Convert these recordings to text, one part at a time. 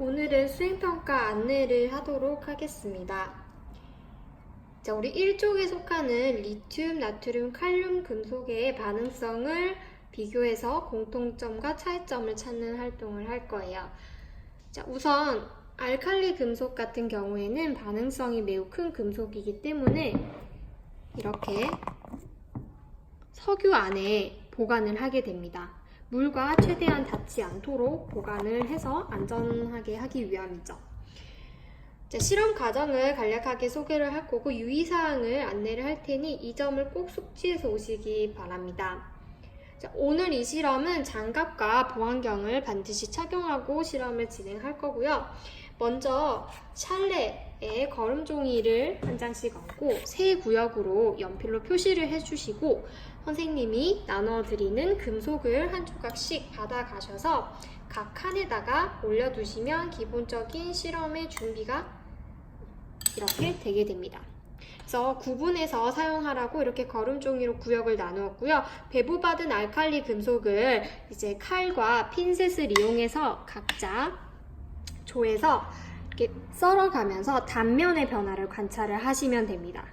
오늘은 수행평가 안내를 하도록 하겠습니다. 자, 우리 1쪽에 속하는 리튬, 나트륨, 칼륨, 금속의 반응성을 비교해서 공통점과 차이점을 찾는 활동을 할 거예요. 자, 우선 알칼리 금속 같은 경우에는 반응성이 매우 큰 금속이기 때문에 이렇게 석유 안에 보관을 하게 됩니다. 물과 최대한 닿지 않도록 보관을 해서 안전하게 하기 위함이죠. 자, 실험 과정을 간략하게 소개를 할 거고 유의사항을 안내를 할 테니 이 점을 꼭 숙지해서 오시기 바랍니다. 자, 오늘 이 실험은 장갑과 보안경을 반드시 착용하고 실험을 진행할 거고요. 먼저 찰레에 걸음 종이를 한 장씩 얹고 세 구역으로 연필로 표시를 해주시고 선생님이 나눠드리는 금속을 한 조각씩 받아가셔서 각 칸에다가 올려두시면 기본적인 실험의 준비가 이렇게 되게 됩니다. 그래서 구분해서 사용하라고 이렇게 걸음 종이로 구역을 나누었고요. 배부받은 알칼리 금속을 이제 칼과 핀셋을 이용해서 각자 조에서 이렇게 썰어가면서 단면의 변화를 관찰을 하시면 됩니다.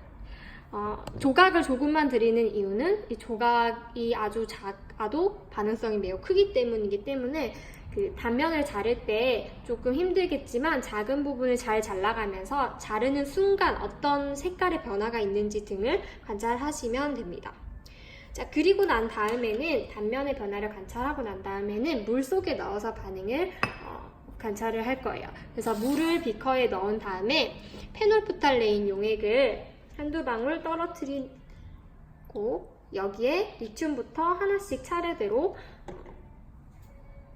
어, 조각을 조금만 드리는 이유는 이 조각이 아주 작아도 반응성이 매우 크기 때문이기 때문에 그 단면을 자를 때 조금 힘들겠지만 작은 부분을 잘 잘라가면서 자르는 순간 어떤 색깔의 변화가 있는지 등을 관찰하시면 됩니다. 자, 그리고 난 다음에는 단면의 변화를 관찰하고 난 다음에는 물 속에 넣어서 반응을 어, 관찰을 할 거예요. 그래서 물을 비커에 넣은 다음에 페놀프탈레인 용액을 한두 방울 떨어뜨리고 여기에 리튬부터 하나씩 차례대로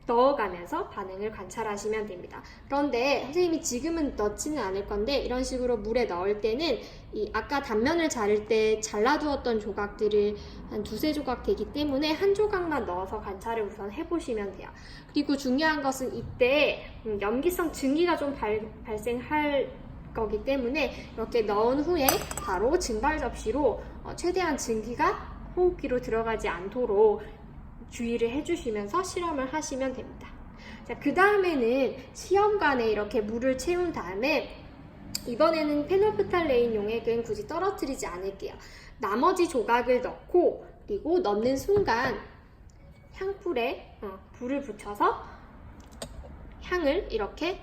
넣어가면서 반응을 관찰하시면 됩니다. 그런데 선생님이 지금은 넣지는 않을 건데 이런 식으로 물에 넣을 때는 이 아까 단면을 자를 때 잘라두었던 조각들을 한 두세 조각 되기 때문에 한 조각만 넣어서 관찰을 우선 해보시면 돼요. 그리고 중요한 것은 이때 음, 염기성 증기가 좀 발, 발생할 거기 때문에 이렇게 넣은 후에 바로 증발 접시로 어, 최대한 증기가 호흡기로 들어가지 않도록 주의를 해주시면서 실험을 하시면 됩니다. 자, 그 다음에는 시험관에 이렇게 물을 채운 다음에 이번에는 페놀프탈레인 용액은 굳이 떨어뜨리지 않을게요. 나머지 조각을 넣고 그리고 넣는 순간 향불에 어, 불을 붙여서 향을 이렇게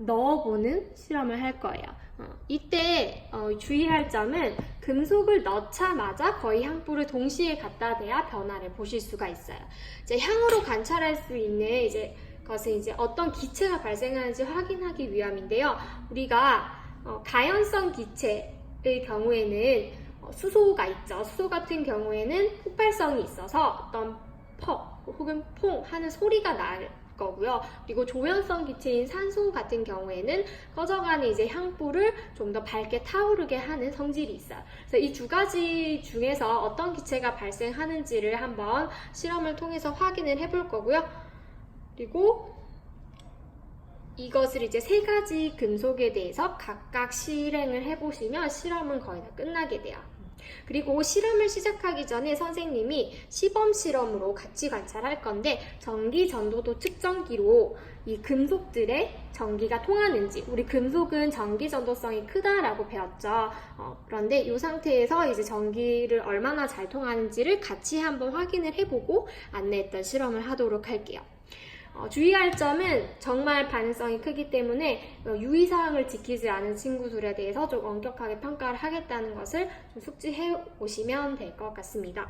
넣어보는 실험을 할 거예요. 어, 이때 어, 주의할 점은 금속을 넣자마자 거의 향불을 동시에 갖다 대야 변화를 보실 수가 있어요. 이제 향으로 관찰할 수 있는 이제 것은 이제 어떤 기체가 발생하는지 확인하기 위함인데요. 우리가 어, 가연성 기체의 경우에는 어, 수소가 있죠. 수소 같은 경우에는 폭발성이 있어서 어떤 퍽 혹은 퐁 하는 소리가 날 거고요. 그리고 조연성 기체인 산소 같은 경우에는 꺼져가는 이제 향불을 좀 더 밝게 타오르게 하는 성질이 있어요. 그래서 이 두 가지 중에서 어떤 기체가 발생하는지를 한번 실험을 통해서 확인을 해볼 거고요. 그리고 이것을 이제 세 가지 금속에 대해서 각각 실행을 해보시면 실험은 거의 다 끝나게 돼요. 그리고 실험을 시작하기 전에 선생님이 시범 실험으로 같이 관찰할 건데 전기 전도도 측정기로 이 금속들의 전기가 통하는지 우리 금속은 전기 전도성이 크다라고 배웠죠. 어, 그런데 이 상태에서 이제 전기를 얼마나 잘 통하는지를 같이 한번 확인을 해보고 안내했던 실험을 하도록 할게요. 어, 주의할 점은 정말 반응성이 크기 때문에 어, 유의사항을 지키지 않은 친구들에 대해서 좀 엄격하게 평가를 하겠다는 것을 좀 숙지해 오시면 될 것 같습니다.